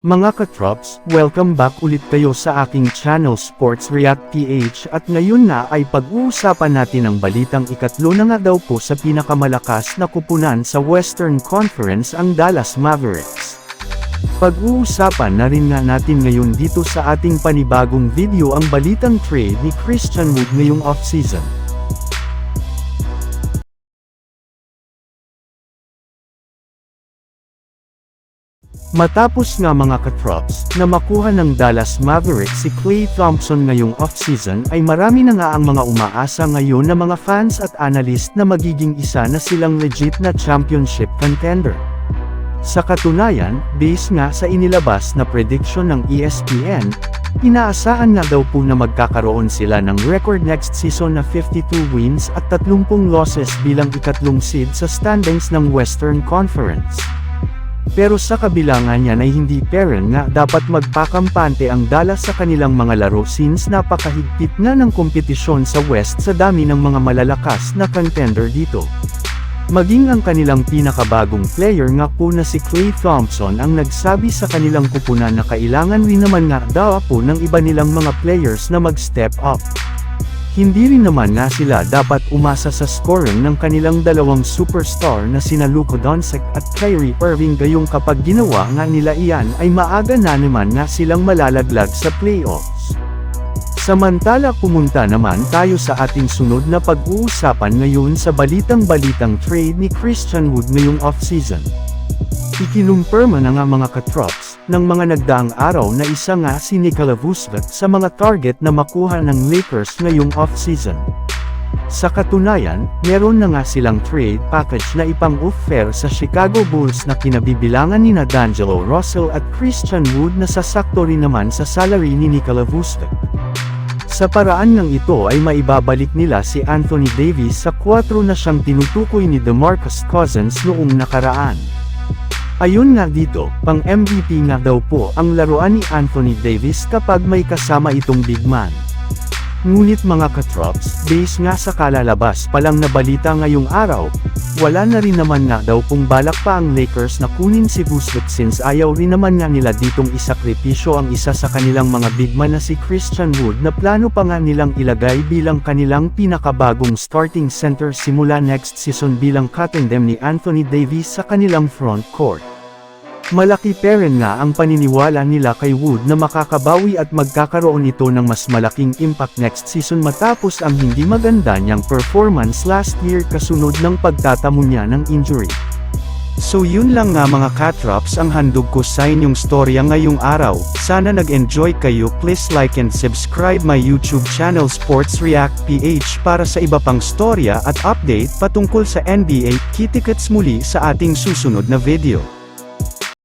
Mga katrops, welcome back ulit kayo sa aking channel Sports React PH at ngayon na ay pag-uusapan natin ang balitang ikatlo na nga daw po sa pinakamalakas na kupunan sa Western Conference ang Dallas Mavericks. Pag-uusapan na rin nga natin ngayon dito sa ating panibagong video ang balitang trade ni Christian Wood ngayong offseason. Matapos nga mga katrops, na makuha ng Dallas Mavericks si Klay Thompson ngayong offseason ay marami na nga ang mga umaasa ngayon na mga fans at analyst na magiging isa na silang legit na championship contender. Sa katunayan, base nga sa inilabas na prediction ng ESPN, inaasahan nga daw po na magkakaroon sila ng record next season na 52 wins at 30 losses bilang ikatlong seed sa standings ng Western Conference. Pero sa kabilangan niyan ay hindi peren nga dapat magpakampante ang Dallas sa kanilang mga laro since napakahigpit na ng kompetisyon sa West sa dami ng mga malalakas na contender dito. Maging ang kanilang pinakabagong player nga po na si Klay Thompson ang nagsabi sa kanilang kupunan na kailangan rin naman nga daw po ng iba nilang mga players na mag-step up. Hindi rin naman nga sila dapat umasa sa scoring ng kanilang dalawang superstar na sina Luka Doncic at Kyrie Irving gayong kapag ginawa nga nila iyan ay maaga na naman nga silang malalaglag sa playoffs. Samantala pumunta naman tayo sa ating sunod na pag-uusapan ngayon sa balitang-balitang trade ni Christian Wood ngayong offseason. Ikinumpirma na nga mga katrops, ng mga nagdaang araw na isa nga si Nikola Vucevic sa mga target na makuha ng Lakers ngayong offseason. Sa katunayan, meron na nga silang trade package na ipang-offer sa Chicago Bulls na kinabibilangan ni D'Angelo Russell at Christian Wood na sasakto rin naman sa salary ni Nikola Vucevic. Sa paraan ng ito ay maibabalik nila si Anthony Davis sa 4 na siyang tinutukoy ni DeMarcus Cousins noong nakaraan. Ayun nga dito, pang MVP nga daw po ang laruan ni Anthony Davis kapag may kasama itong big man. Ngunit mga katrops, base nga sa kalalabas palang na balita ngayong araw, wala na rin naman nga daw kung balak pa ang Lakers na kunin si Vucevic since ayaw rin naman nga nila ditong isakripisyo ang isa sa kanilang mga big man na si Christian Wood na plano pa nga nilang ilagay bilang kanilang pinakabagong starting center simula next season bilang katendem ni Anthony Davis sa kanilang front court. Malaki pa rin nga ang paniniwala nila kay Wood na makakabawi at magkakaroon ito ng mas malaking impact next season matapos ang hindi maganda niyang performance last year kasunod ng pagtatamo niya ng injury. So yun lang nga mga katrops ang handog ko sa inyong storya ngayong araw, sana nag-enjoy kayo please like and subscribe my YouTube channel Sports React PH para sa iba pang storya at update patungkol sa NBA, kitikets muli sa ating susunod na video.